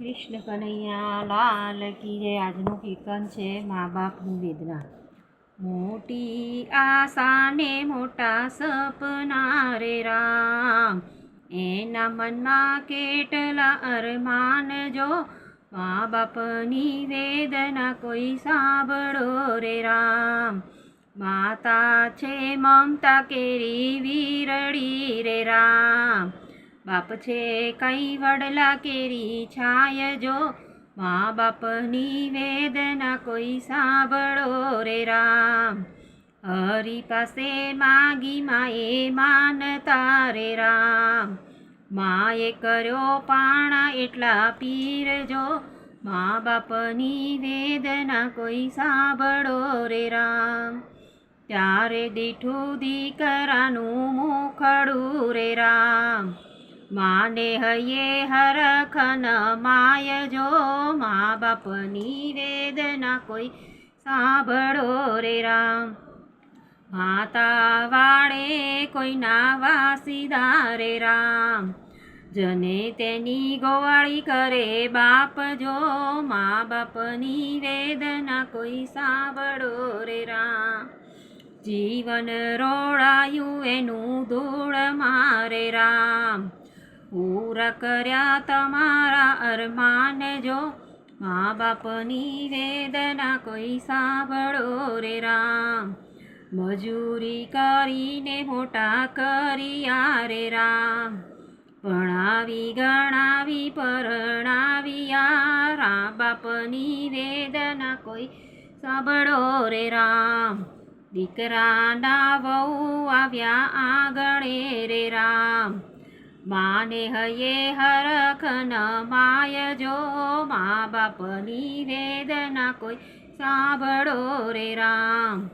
કૃષ્ણ કનૈયા, લાલ કી જય આજનું કીર્તન છે મા બાપની વેદના. મોટી આશાને મોટા સપના રે રામ. એના મનમાં કેટલા અરમાન જો મા બાપની વેદના કોઈ સાંભળો રે રામ. માતા છે મમતા કેરી વીરડી રે રામ. બાપ છે કઈ વડલા કેરી છાય જો. મા બાપની વેદના કોઈ સાંભળો રે રામ. હરી પાસે માગી માએ માનતા રે રામ. માએ કર્યો પાણા એટલા પીર જો. મા બાપની વેદના કોઈ સાંભળો રે રામ. ત્યારે દીઠું દીકરાનું મુખડું રે રામ. માને હૈયે હરખન માય જો મા બાપની વેદના કોઈ સાંભળો રે રામ. માતા વાળે કોઈ ના વાસીદા રે રામ. જને તેની ગોવાળી કરે બાપ જો મા બાપની વેદના કોઈ સાંભળો રે રામ. જીવન રોડાયું એનું ધૂળ મારે રામ. પૂરા કર્યા તમારા અરમાન જો. મા બાપની વેદના કોઈ સાંભળો રે રામ. મજૂરી કરીને મોટા કર્યા રે રામ. ભણાવી, ગણાવી, પરણાવ્યા. રામ બાપની વેદના કોઈ સાંભળો રે રામ. દીકરાના વહુ આવ્યા આગળે રે રામ. માને હયે હરખ ન માય જો મા બાપની વેદના કોઈ સાંભળો રે રામ.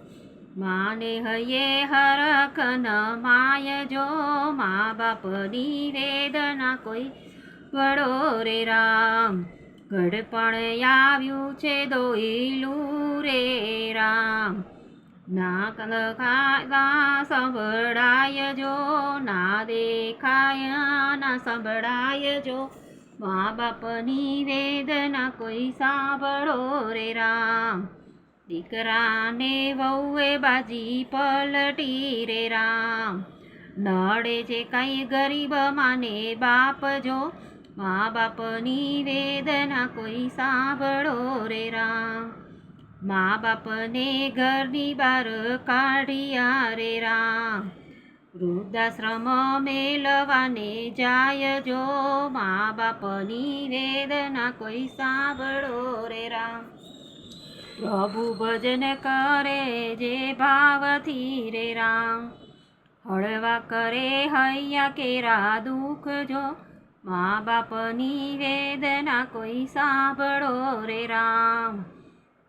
માને હયે હરખ ન માય જો મા બાપની વેદના કોઈ વડો રે રામ. ગઢપણ આવ્યું છે દોઈલું રે રામ. ના ખાતા સંભળાય જો ના દેખાય ના સંભળાય જો મા બાપની વેદના કોઈ સાંભળો રે રામ. દીકરાને વહુએ બાજી પલટી રે રામ. નડે છે કઈ ગરીબ માને બાપ જો મા બાપની વેદના કોઈ સાંભળો રે રામ. મા બાપને ઘરની બહાર કાઢ્યા રે રામ. વૃદ્ધાશ્રમ મેલવાને જાય જો મા બાપની વેદના કોઈ સાંભળો રે રામ. પ્રભુ ભજન કરે જે ભાવથી રે રામ. હળવા કરે હૈયા કેરા દુઃખ જો મા બાપની વેદના કોઈ સાંભળો રે રામ.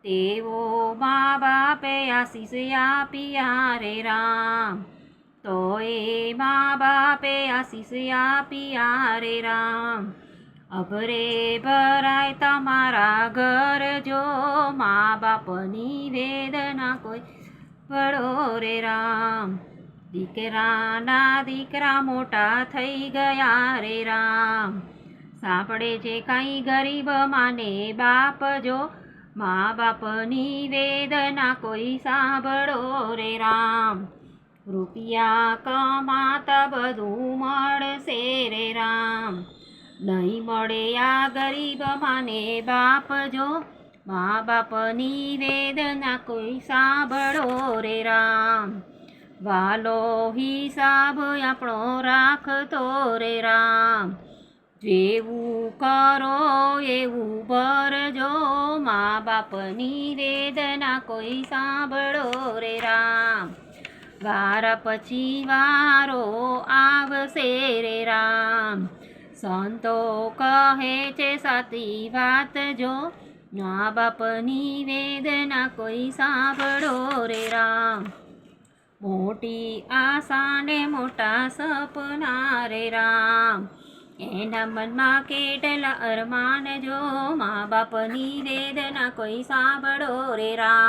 તેઓ મા બાપે આશીષ આપ્યા રે રામ તો મા બાપે આશીષ આપ્યા રે રામ અભરે ભરાય તમારા ઘર જો મા બાપની વેદના કોઈ પડો રે રામ દીકરાના દીકરા મોટા થઈ ગયા રે રામ સાંભળે છે કાંઈ ગરીબ માને બાપ જો મા બાપની વેદના કોઈ સાંભળો રે રામ. રૂપિયા કમાતા બધું મળશે રે રામ. નહીં મળે આ ગરીબ માને બાપ જો. મા બાપની વેદના કોઈ સાંભળો રે રામ. વાલો હિસાબ આપણો રાખતો રે રામ. જેવું કરો, એવું ભરજો. મા બાપની વેદના કોઈ સાંભળો રે રામ. વારા પછી વારો આવશે રે રામ. સંતો કહે છે સાચી વાત જો. મા બાપની વેદના કોઈ સાંભળો રે રામ. મોટી આશાને મોટા સપના રે રામ. એના મનમાં કેટલા અરમાન જો મા બાપની વેદના કોઈ સાંભળો રે રામ.